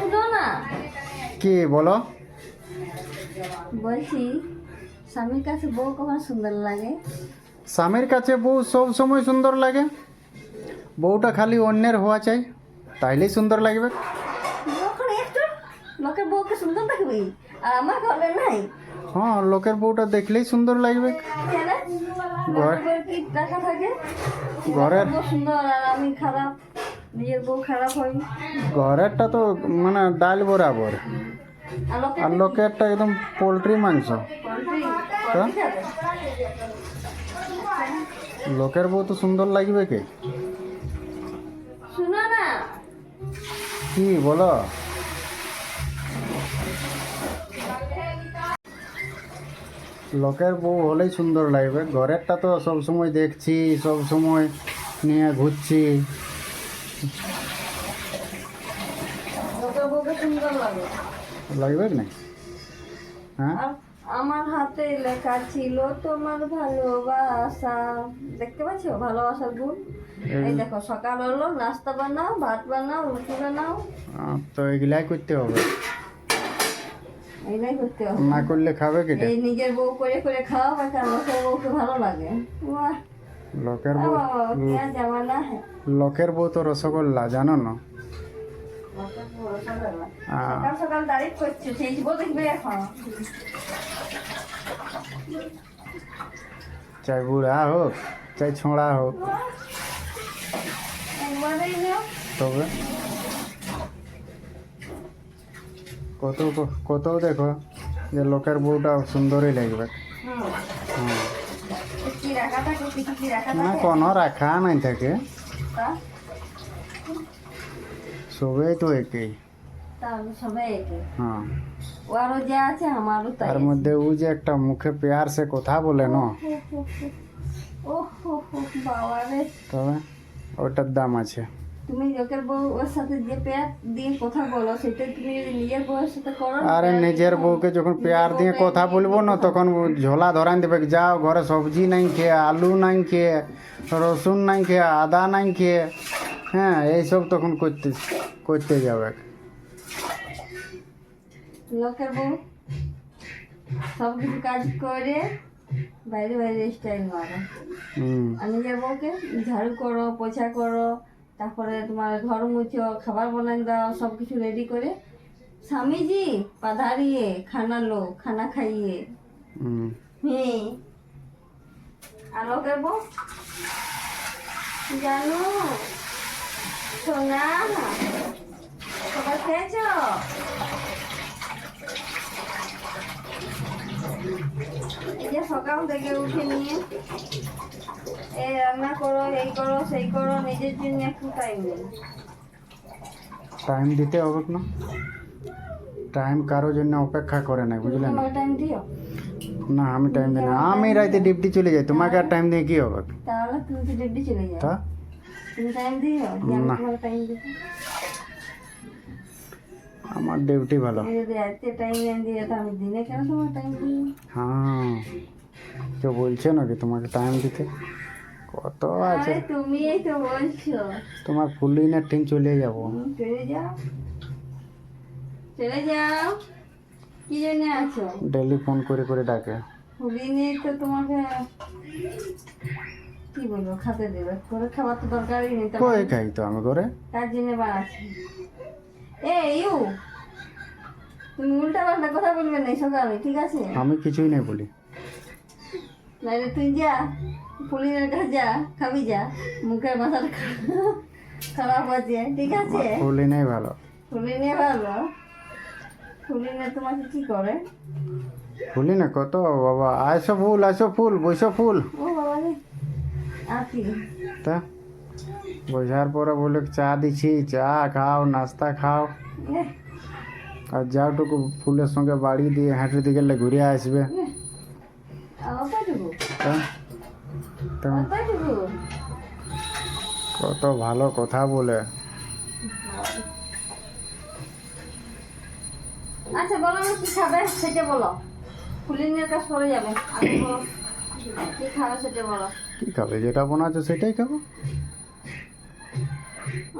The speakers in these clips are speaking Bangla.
শুনো না। কি বলো? বলছি স্বামীর কাছে বউ কখন সুন্দর লাগে? স্বামীর কাছে বউ সব সময় সুন্দর লাগে। বউটা খালি অন্যের হওয়া চাই তাইলেই সুন্দর লাগবে। যখন একটু লোকের বউকে সুন্দর দেখবি আর আমার ঘরে নাই। হ্যাঁ লোকের বউটা দেখলেই সুন্দর লাগবে। ঘর- টাকা থাকে? ঘরের সুন্দর আর আমি খারাপ। নিজের বউ খারাপ হই ঘরেরটা তো মানে ডাল বরাবর। আর লোকের আর লোকেরটা একদম পোলট্রি মাংস? লোকের বউ তো সুন্দর লাগবে কি? কি বলো? লোকের বউ হলেই সুন্দর লাগবে। ঘরেরটা তো সবসময় দেখছি সবসময় নিয়ে ঘুরছি লোকের বউকে সুন্দর লাগে লাগবে না হ্যাঁ আমার হাতে লেখা ছিল তোমার ভালোবাসা দেখতে পাচ্ছ ভালোবাসার গুণ এই দেখো সকাল হলো নাস্তা বানাও ভাত বানাও রুটি বানাও তো এগুলাই করতে হবে এগুলাই করতে হবে না করলে খাবে কি এই নিজের বউ করে করে খাওয়া বা কারণ লোকের বউকে ভালো লাগে লোকের বউ জামানা হ্যাঁ লোকের বউ তো রসগোল্লা জানো না? চাই বুড়া হোক চাই ছোঁড়া হোক। তবে কত কত দেখো যে লোকের বউটা সুন্দরই লাগবে। না কোনো রাখা নাই থাকে। তা সবাই তো একই তাহলে সবাই একে হ্যাঁ ওরও যা আছে আমারও তাই তার মধ্যে ও যে একটা মুখে পেয়ার সে কথা বলে না ও হো হো বাবা রে তবে ওটার দাম আছে তুমি লোকের বউ ওর সাথে যে পেয়ার দিয়ে কথা বলো সেটা তুমি যদি নিজের বউয়ের সাথে করো আরে নিজের বউকে যখন পেয়ার দিয়ে কথা বলব না তখন ঝোলা ধরান দেবে যাও ঘরে সবজি নাই খেয়ে আলু নাই খেয়ে রসুন নাই খেয়ে আদা নাই খেয়ে হ্যাঁ এইসব তখন করতে করতে যাবে। লোকের বউ সব কিছু কাজ করে বাইরে বাইরে স্টাইল মারো। আর নিজের বউকে ঝাড়ু করো পোছা করো তারপরে তোমার ঘর মুছো খাবার বানাই দাও সব কিছু রেডি করে স্বামীজি পাধারিয়ে খানা লো খানা খাইয়ে। হুম। আর লোকের জানো সোনা সবাই খেয়েছ? এই যে সকাল থেকে উঠে নিয়ে এই রান্না করো এই করো সেই করো নিজের জন্য একটু টাইম নেই। টাইম দিতে হবে না টাইম কারোর জন্য অপেক্ষা করে না বুঝলে না? টাইম দিও? না আমি টাইম দিই না। আমি রাইতে ডিউটি চলে যাই তোমাকে আর টাইম দিয়ে কি হবে? তাহলে তুমি তো ডিউটি চলে যাও। তা? তুমি টাইম দিও? না। টাইম দিতে আমার ডিউটি ভালো। টাইম দিয়ে তো আমি দিনে কেন তোমার টাইম দিই? হ্যাঁ। কেউ বলছে নাকি তোমাকে টাইম দিতে? কত আছে? তুমিই তো বলছো। তোমার ফুলিনের টিম চলে যাব। চলে যাও। চলে যাও। কি জন্য আছো? ডেলি ফোন করে করে ডাকে। দিনে তো তোমাকে কি বলব খেতে দেবে। করে খাবার তো দরকারই নেই কই খাই তো আমি করে তার জন্য বানাচ্ছি। এ ইউ! তুমি উল্টা পাল্টা কথা বলবে না সকালে ঠিক আছে? আমি কিছুই নেই বলি। নাহলে তুই যা পুলিশের কাছে যা খাবি যা মুখের মাথাটা খা- খারাপ আছে ঠিক আছে? ফুলিনেই ভালো। ফুলিনে ভালো? ফুলিনে তোমাকে কি করে? ফুলি না কত? বাবা আইসো ফুল আইসো ফুল বইসো ফুল। ও বাবা রে আর কি? তা বোঝার পরে বলে চা দিছি চা খাও নাস্তা খাও। আর যাওটুকু ফুলের সঙ্গে বাড়ি দিয়ে হাঁটে দিকে ঘুরে আসবে এ, আর অতটুকু তা তেমন অতটুকু কত ভালো কথা বলে। আচ্ছা বলো না কি খাবে? সেটা বলো। ফুলিনের কাজ পরে যাবে। কি খাবে সেটা বলো। কি খাবে? যেটা বানাচ্ছো সেটাই খাব।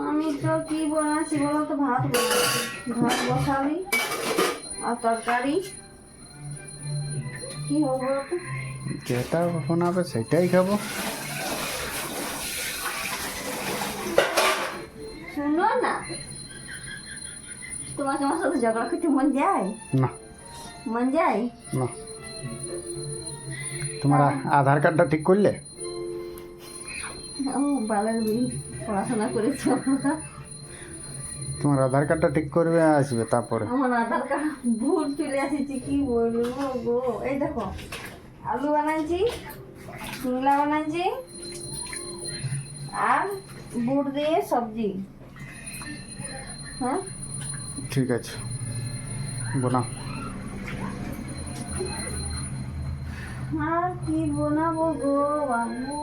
আমি তো কি বানাচ্ছি বলো তো? ভাত ভাত বসাবি আর তরকারি। কি হবে বলো তো যেটা বানাবে সেটাই খাব। শুনো না। তোমাকে আমার সাথে ঝগড়া করতে মন যায়? না। মন যায়? না। তোমার আধার কার্ডটা ঠিক করলে? ও বালের বিল পড়াশোনা করেছি। আমরা। তোমার আধার কার্ডটা ঠিক করবে আসবে তারপরে? আমার আধার কার্ড ভুল চলে আসেছি কি বলব গো? এই দেখো আলু বানাইছি শিমলা বানাইছি আর বুট দিয়ে সবজি। হ্যাঁ? ঠিক আছে বানাও। আর কি বানাবো গো বাবু?